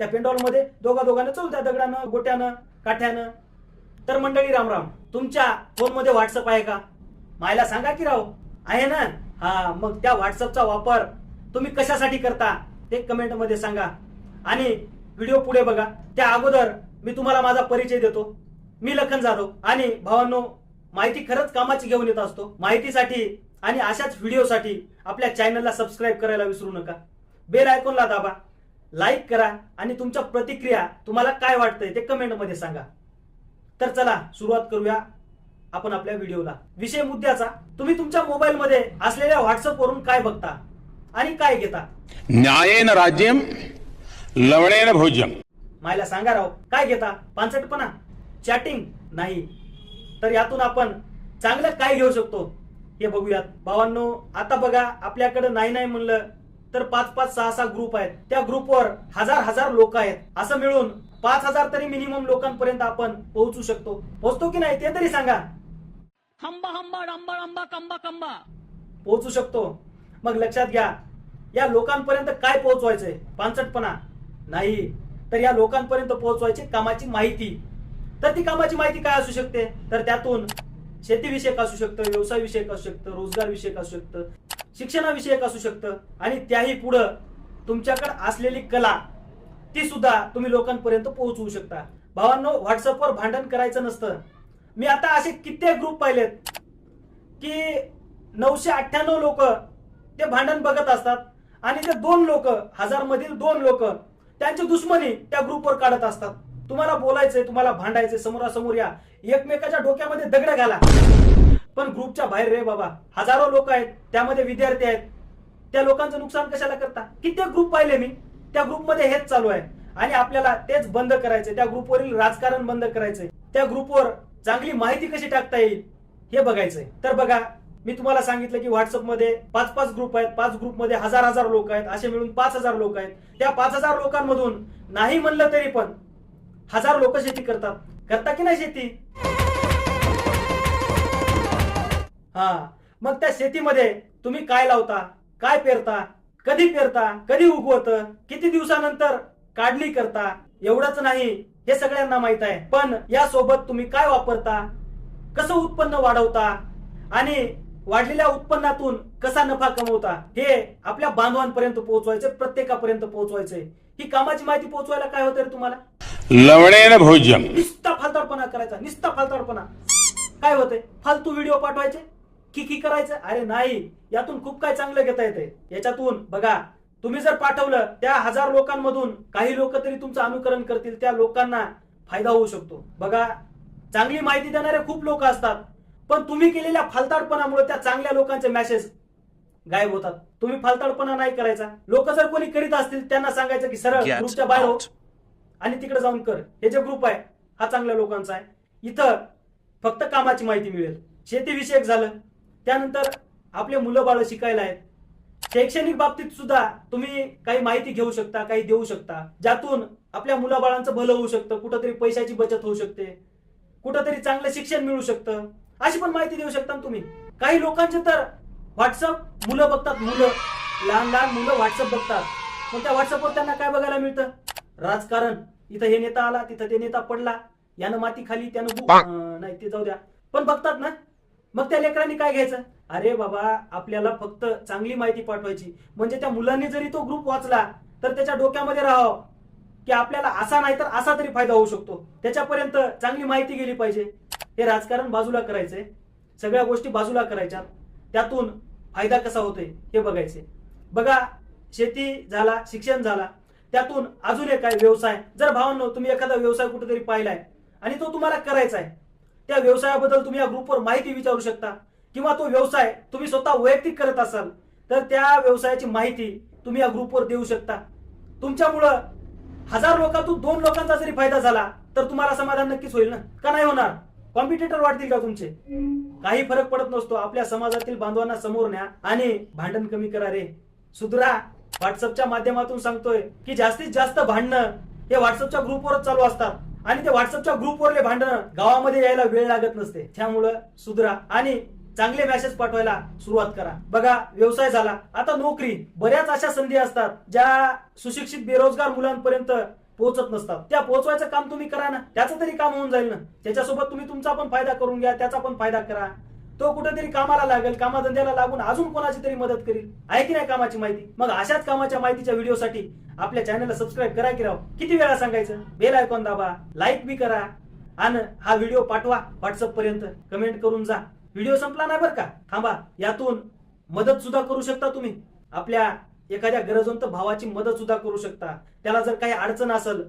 त्या पेंडॉलमध्ये दोघा दोघांना चल त्या दगडानं गोट्यानं काठ्यानं. तर मंडळी रामराम तुमच्या फोनमध्ये व्हॉट्सअप आहे का? मायला सांगा की राव. आहे ना? हा मग त्या व्हॉट्सअपचा वापर तुम्ही कशासाठी करता ते कमेंटमध्ये सांगा. आणि व्हिडिओ पुढे बघा. त्या अगोदर मी तुम्हाला माझा परिचय देतो. मी लखन जाधव आणि भावांनो माहिती खरंच कामाची घेऊन येत असतो. माहितीसाठी आणि अशाच व्हिडिओसाठी आपल्या चॅनलला सबस्क्राईब करायला विसरू नका. बेल आयकॉनला दाबा. लाईक करा आणि तुमच्या प्रतिक्रिया तुम्हाला काय वाटतंय ते कमेंटमध्ये सांगा. तर चला सुरुवात करूया आपण आपल्या व्हिडिओला. विषय मुद्द्याचा तुम्ही तुमच्या मोबाईल मध्ये असलेल्या व्हॉट्सअप वरून काय बघता आणि काय घेता? न्यायेन राज्यम लवणेन भोज्यम मायला सांगा राव काय घेता? पानसटपणा? चॅटिंग नाही. तर यातून आपण चांगलं काय घेऊ शकतो? हे बघूयात. भावांनो आता बघा आपल्याकडे नाही नाही म्हणलं तर पाच पाच सहा सहा ग्रुप आहेत. त्या ग्रुपवर हजार हजार लोक आहेत. असं मिळून पाच हजार तरी मिनिमम लोकांपर्यंत आपण पोहोचू शकतो. पोहोचतो की नाही ते तरी सांगा. हंबा हंबा डंबा डंबा कंबा कंबा पोहोचू शकतो. मग लक्षात घ्या या लोकांपर्यंत काय पोहोचवायचंय? पानसटपणा. नाही. तर या लोकांपर्यंत पोहोचवायची कामाची माहिती. तर ती कामाची माहिती काय असू शकते? तर त्यातून शेतीविषयक असू शकतं व्यवसाय विषयक असू शकतं रोजगार विषयक असू शकतं. शिक्षणाविषयक असू शकतं आणि त्याही पुढं तुमच्याकडे असलेली कला ती सुद्धा तुम्ही लोकांपर्यंत पोहोचवू शकता. भावांनो व्हॉट्सअपवर भांडण करायचं नसतं. मी आता असे कित्येक ग्रुप पाहिलेत की नऊशे अठ्ठ्याण्णव लोक ते भांडण बघत असतात आणि ते दोन लोक हजार मधील दोन लोक त्यांची दुश्मनी त्या ग्रुपवर काढत असतात. तुम्हाला बोलायचंय तुम्हाला भांडायचंय समोरासमोर या. एकमेकाच्या डोक्यामध्ये दगड घाला. पण ग्रुपच्या बाहेर रे बाबा. हजारो लोक आहेत त्यामध्ये विद्यार्थी आहेत. त्या लोकांचं नुकसान कशाला करता? किती ग्रुप पाहिले मी. त्या ग्रुपमध्ये हेच चालू आहे. आणि आपल्याला तेच बंद करायचंय. त्या ग्रुपवरील राजकारण बंद करायचंय. त्या ग्रुपवर चांगली माहिती कशी टाकता येईल हे बघायचंय. तर बघा मी तुम्हाला सांगितलं की व्हॉट्सअपमध्ये पाच पाच ग्रुप आहेत. पाच ग्रुपमध्ये हजार हजार लोक आहेत. असे मिळून पाच हजार लोक आहेत. त्या पाच हजार लोकांमधून नाही म्हणलं तरी पण हजार लोक शेती करतात. करता की नाही शेती? हा. मग त्या शेतीमध्ये तुम्ही काय लावता? काय पेरता? कधी पेरता? कधी उगवत? किती दिवसानंतर काढणी करता? एवढंच नाही हे सगळ्यांना माहीत आहे. पण या सोबत तुम्ही काय वापरता? कसं उत्पन्न वाढवता? आणि वाढलेल्या उत्पन्नातून कसा नफा कमवता? हे आपल्या बांधवांपर्यंत पोहोचवायचे प्रत्येकापर्यंत पोहोचवायचंय ही कामाची माहिती पोहोचवायला काय होतं रे तुम्हाला? लवणेन भोज्यम निस्ता फालताडपणा करायचा निस्ता फालताडपणा. काय होतंय? फालतू व्हिडिओ पाठवायचे? की की करायचं? अरे नाही यातून खूप काय चांगलं घेता येते याच्यातून बघा तुम्ही जर पाठवलं त्या हजार लोकांमधून काही लोक तरी तुमचं अनुकरण करतील त्या लोकांना फायदा होऊ शकतो. बघा चांगली माहिती देणारे खूप लोक असतात पण तुम्ही केलेल्या फालताडपणामुळे त्या चांगल्या लोकांचे मेसेज गायब होतात. तुम्ही फालताडपणा नाही करायचा. लोक जर कोणी करीत असतील त्यांना सांगायचं की सरळ ग्रुपच्या बाहेर हो. आणि तिकडे जाऊन कर. हे जे ग्रुप आहे हा चांगल्या लोकांचा आहे. इथं फक्त कामाची माहिती मिळेल. शेतीविषयक झालं त्यानंतर आपले मुलं बाळ शिकायला आहेत. शैक्षणिक बाबतीत सुद्धा तुम्ही काही माहिती घेऊ शकता काही देऊ शकता. ज्यातून आपल्या मुलाबाळांचं भलं होऊ शकतं कुठंतरी पैशाची बचत होऊ शकते. कुठंतरी चांगलं शिक्षण मिळू शकतं. अशी पण माहिती देऊ शकता ना तुम्ही. काही लोकांचे तर व्हॉट्सअप मुलं बघतात मुलं. लहान लहान मुलं व्हॉट्सअप बघतात. मग त्या व्हॉट्सअपवर त्यांना काय बघायला मिळतं? राजकारण. इथं हे नेता आला तिथं ते नेता पडला. यानं माती खाली त्यानं नाही ते जाऊ द्या. पण बघतात ना. मग त्या लेकरांनी काय घ्यायचं? अरे बाबा आपल्याला फक्त चांगली माहिती पाठवायची. म्हणजे त्या मुलांनी जरी तो ग्रुप वाचला तर त्याच्या डोक्यामध्ये राहावं. की आपल्याला असा नाही तर असा तरी फायदा होऊ शकतो. त्याच्यापर्यंत चांगली माहिती गेली पाहिजे. हे राजकारण बाजूला करायचंय. सगळ्या गोष्टी बाजूला करायच्या त्यातून फायदा कसा होतोय हे बघायचे बघा शेती झाला शिक्षण झाला. त्यातून अजून एक काय व्यवसाय. जर भावांनो तुम्ही एखादा व्यवसाय कुठेतरी पाहिलाय आणि तो तुम्हाला करायचा आहे त्या व्यवसायाबद्दल तुम्ही या ग्रुपवर माहिती विचारू शकता. किंवा तो व्यवसाय तुम्ही स्वतः वैयक्तिक करत असाल तर त्या व्यवसायाची माहिती तुम्ही या ग्रुपवर देऊ शकता. तुमच्यामुळं हजार लोकांतून दोन लोकांचा जरी फायदा झाला तर तुम्हाला समाधान नक्कीच होईल ना? का नाही होणार? कॉम्पिटिटर वाढतील का तुमचे? काही फरक पडत नसतो. आपल्या समाजातील बांधवांना समोर न्या आणि भांडण कमी करा रे. सुधरा व्हॉट्सअपच्या माध्यमातून सांगतोय की जास्तीत जास्त भांडणं हे व्हॉट्सअपच्या ग्रुपवरच चालू असतात. आणि ते व्हॉट्सअपच्या ग्रुपवरले भांडणं गावामध्ये यायला वेळ लागत नसते. त्यामुळं सुधरा आणि चांगले मेसेज पाठवायला सुरुवात करा. बघा व्यवसाय झाला. आता नोकरी. बऱ्याच अशा संधी असतात ज्या सुशिक्षित बेरोजगार मुलांपर्यंत पोहोचत नसतात. त्या पोहोचवायचं काम तुम्ही करा ना. त्याचं तरी काम होऊन जाईल ना. त्याच्यासोबत तुम्ही तुमचा पण फायदा करून घ्या त्याचा पण फायदा करा. तो कुठेतरी कामाला लागेल कामाधंद्याला लागून अजून कोणाची तरी मदत करील. आहे की नाही कामाची माहिती? मग अशाच कामाच्या माहितीच्या व्हिडिओसाठी आपल्या चॅनलला सबस्क्राईब करा की राव. किती वेळा सांगायचं? बेल आयकॉन दाबा लाईक बी करा आणि हा व्हिडिओ पाठवा व्हॉट्सअप पर्यंत. कमेंट करून जा. व्हिडिओ संपला नाही बरं का? थांबा. यातून मदत सुद्धा करू शकता तुम्ही. आपल्या एखाद्या गरजवंत भावाची मदत सुद्धा करू शकता. त्याला जर काही अडचण असेल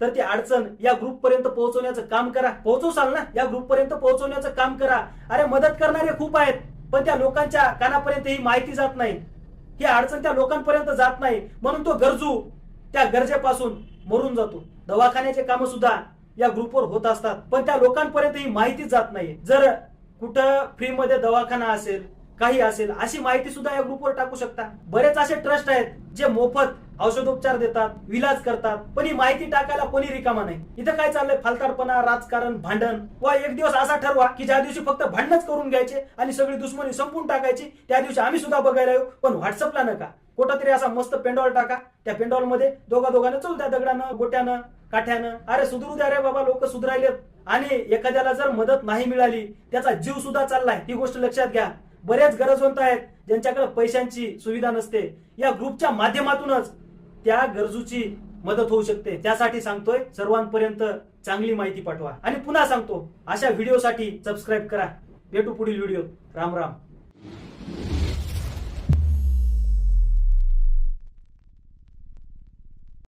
तर ती अडचण या ग्रुप पर्यंत पोहोचवण्याचं काम करा. पोहोचवसाल ना? या ग्रुप पर्यंत पोहोचवण्याचं काम करा. अरे मदत करणारे खूप आहेत पण त्या लोकांच्या कानापर्यंत ही माहिती जात नाही. ही अडचण त्या लोकांपर्यंत जात नाही. म्हणून तो गरजू त्या गरजेपासून मरून जातो. दवाखान्याचे काम सुद्धा या ग्रुपवर होत असतात पण त्या लोकांपर्यंत ही माहिती जात नाही. जर कुठं फ्रीमध्ये दवाखाना असेल काही असेल अशी माहिती सुद्धा या ग्रुपवर टाकू शकता. बरेच असे ट्रस्ट आहेत जे मोफत औषधोपचार देतात विलाज करतात पण ही माहिती टाकायला कोणी रिकामा नाही. इथं काय चाललंय? फालतारपणा राजकारण भांडण. वा एक दिवस असा ठरवा की ज्या दिवशी फक्त भांडणच करून घ्यायचे आणि सगळी दुश्मनी संपून टाकायची त्या दिवशी आम्ही सुद्धा बघायला येऊ. पण व्हॉट्सअपला नका. कुठं तरी असा मस्त पेंडॉल टाका. त्या पेंडॉलमध्ये दोघा दोघांना चल त्या दगडानं गोट्यानं काठ्यानं अरे सुधरू द्या रे बाबा लोक सुधरायलेत. आणि एखाद्याला जर मदत नाही मिळाली त्याचा जीव सुद्धा चाललाय. ही गोष्ट लक्षात घ्या. बरेच गरजवंत आहेत. ज्यांच्याकडे पैशांची सुविधा नसते. या ग्रुपच्या माध्यमातूनच त्या गरजूची मदत होऊ शकते. त्यासाठी सांगतोय सर्वांपर्यंत चांगली माहिती पाठवा. आणि पुन्हा सांगतो अशा व्हिडिओसाठी सबस्क्राईब करा. भेटू पुढील व्हिडिओ राम राम.